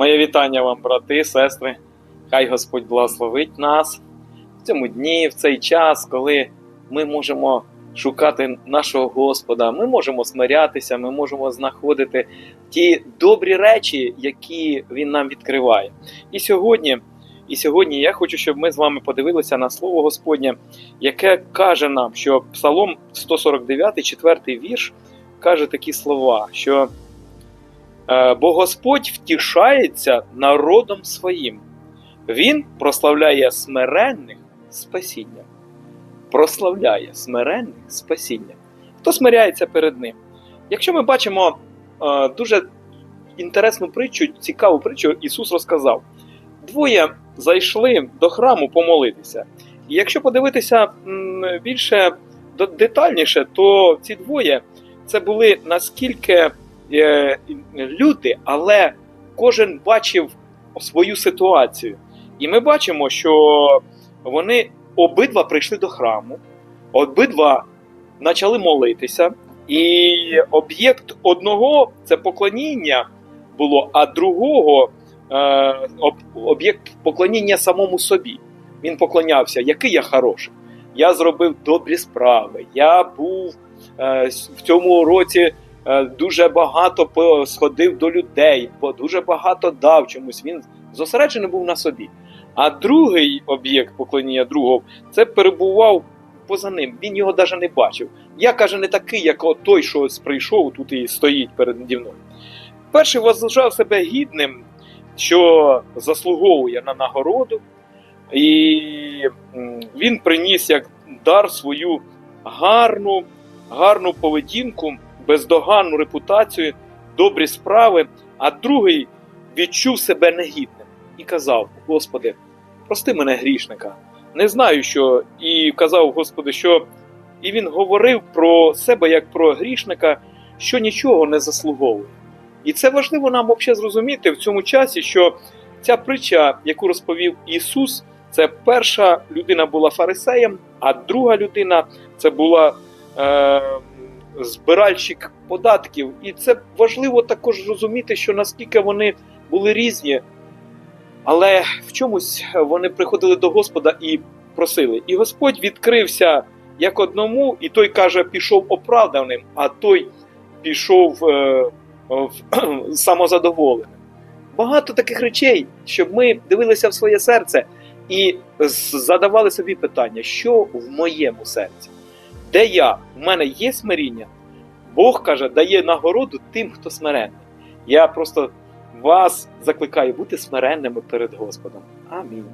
Моє вітання вам, брати, сестри. Хай Господь благословить нас в цьому дні, в цей час, коли ми можемо шукати нашого Господа, ми можемо смирятися, ми можемо знаходити ті добрі речі, які Він нам відкриває. І сьогодні, і сьогодні я хочу, щоб ми з вами подивилися на Слово Господнє, яке каже нам, що Псалом 149, 4 вірш, каже такі слова, що Бо Господь втішається народом своїм. Він прославляє смиренних спасінням. Прославляє смиренних спасінням. Хто смиряється перед ним? Якщо ми бачимо е, дуже інтересну притчу, цікаву притчу, Ісус розказав: двоє зайшли до храму помолитися. І якщо подивитися більше детальніше, то ці двоє це були наскільки е, люди, але кожен бачив свою ситуацію. І ми бачимо, що вони обидва прийшли до храму, обидва почали молитися, і об'єкт одного це поклоніння було, а другого е, об- об'єкт поклоніння самому собі. Він поклонявся, який я хороший. Я зробив добрі справи. Я був е, в цьому році дуже багато сходив до людей, дуже багато дав чомусь. Він зосереджений був на собі. А другий об'єкт поклоніння другого це перебував поза ним. Він його навіть не бачив. Я каже, не такий, як той, що прийшов тут і стоїть перед мною. Перший вважав себе гідним, що заслуговує на нагороду, і він приніс як дар свою гарну, гарну поведінку, бездоганну репутацію, добрі справи, а другий відчув себе негідним і казав: Господи, прости мене грішника. Не знаю, що. І казав Господи, що і він говорив про себе як про грішника, що нічого не заслуговує. І це важливо нам взагалі зрозуміти в цьому часі, що ця притча, яку розповів Ісус, це перша людина була фарисеєм, а друга людина це була е, збиральщик податків. І це важливо також розуміти, що наскільки вони були різні, але в чомусь вони приходили до Господа і просили. І Господь відкрився як одному, і той каже, пішов оправданим, а той пішов е, в- самозадоволеним. Багато таких речей, щоб ми дивилися в своє серце і задавали собі питання, що в моєму серці? Де я? В мене є смиріння? Бог каже, дає нагороду тим, хто смиренний. Я просто вас закликаю бути смиренними перед Господом. Амінь.